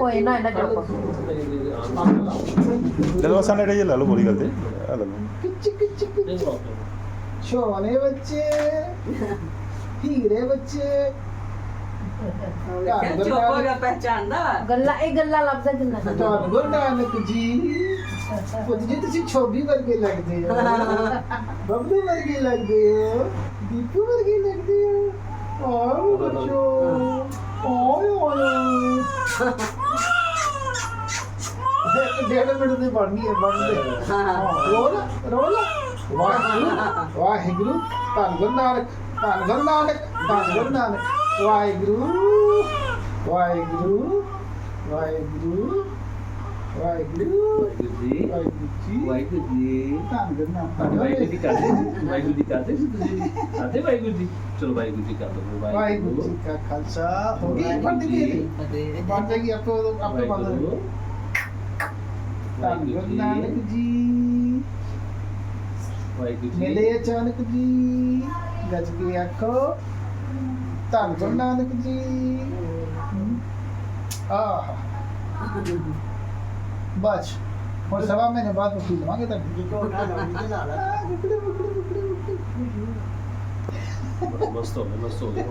ਕੋਈ ਨਾ ਇਹਨਾਂ ਚੁੱਪ। ਜਦੋਂ ਨੇੜੇ ਜੇ ਲੈ ਲਓ ਕੋਈ ਗੱਲ ਤੇ। ਆ ਲੈ ਲਓ। ਕਿਚ ਕਿਚ ਕਿਚ। ਛੋਨੇ ਬੱਚੇ ਹੀਰੇ ਬੱਚੇ। ਚੁੱਪ ਹੋ ਗਿਆ ਪਹਿਚਾਨਦਾ ਵਾ ਗੱਲਾਂ ਇਹ ਗੱਲਾਂ ਲੱਭਦਾ ਜਿੰਨਾ ਤੁਹਾਨੂੰ ਗੁਰੂ ਨਾਨਕ ਜੀ। ਪੁੱਤ ਜੀ ਤੁਸੀਂ ਛੋਬੀ ਵਰਗੇ ਲੱਗਦੇ ਹੋ। ਬੱਬੂ ਵਰਗੇ ਲੱਗਦੇ ਹੋ। ਦੀਪੂ ਵਰਗੇ ਲੱਗਦੇ ਹੋ। ਆਹ ਬੱਚੋ ਓਏ ਓਏ ਇੱਕ ਡੇਢ ਮਿੰਟ ਦੀ ਬਣਨੀ ਹੈ ਬਣਦੇ ਰੋਲ ਰੋਲ। ਵਾਹਿਗੁਰੂ ਵਾਹਿਗੁਰੂ ਧੰਨ ਗੁਰੂ ਨਾਨਕ ਧੰਨ ਗੁਰੂ ਨਾਨਕ ਧੰਨ ਗੁਰੂ ਨਾਨਕ। ਵਾਹਿਗੁਰੂ ਵਾਹਿਗੁਰੂ ਵਾਹਿਗੁਰੂ ਵਾਹਿਗੁਰੂ। ਜੀ ਵਾਹਿਗੁਰੂ ਜੀ। ਵਾਹਿਗੁਰੂ ਜੀ ਧੰਨ ਗੁਰੂ ਨਾਨਕ ਵਾਹਿਗੁਰੂ ਜੀ ਕਰਦੇ ਵਾਹਿਗੁਰੂ ਜੀ ਕਰਦੇ ਤੁਸੀਂ? ਕਰਦੇ ਵਾਹਿਗੁਰੂ ਜੀ? ਚਲੋ ਵਾਹਿਗੁਰੂ ਜੀ ਕਰ ਦੋ ਵਾਹਿਗੁਰੂ। ਜੀ ਕਾ ਖਾਲਸਾ। ਹੋ ਗਈ ਬੰਦ ਗਈ ਬੰਦ ਜਾਏਗੀ ਆਪੇ ਉਦੋਂ ਆਪੇ ਬੰਦ ਹੋ ਧੰਨ ਗੁਰੂ ਨਾਨਕ ਜੀ। ਵਾਹਿਗੁਰੂ ਜੀ। ਮਿਲੇ ਅਚਾਨਕ ਜੀ। ਗੱਜ ਕੇ ਆਖੋ ਧੰਨ ਗੁਰੂ ਨਾਨਕ ਜੀ। ਆਹ। ਬਸ ਹੁਣ ਸਵਾ ਮਹੀਨੇ ਬਾਅਦ ਪੀ ਲਵਾਂਗੇ ਤਾਂ। ਮਸਤ ਹੋ ਗਿਆ ਮਸਤ ਹੋ ਗਿਆ।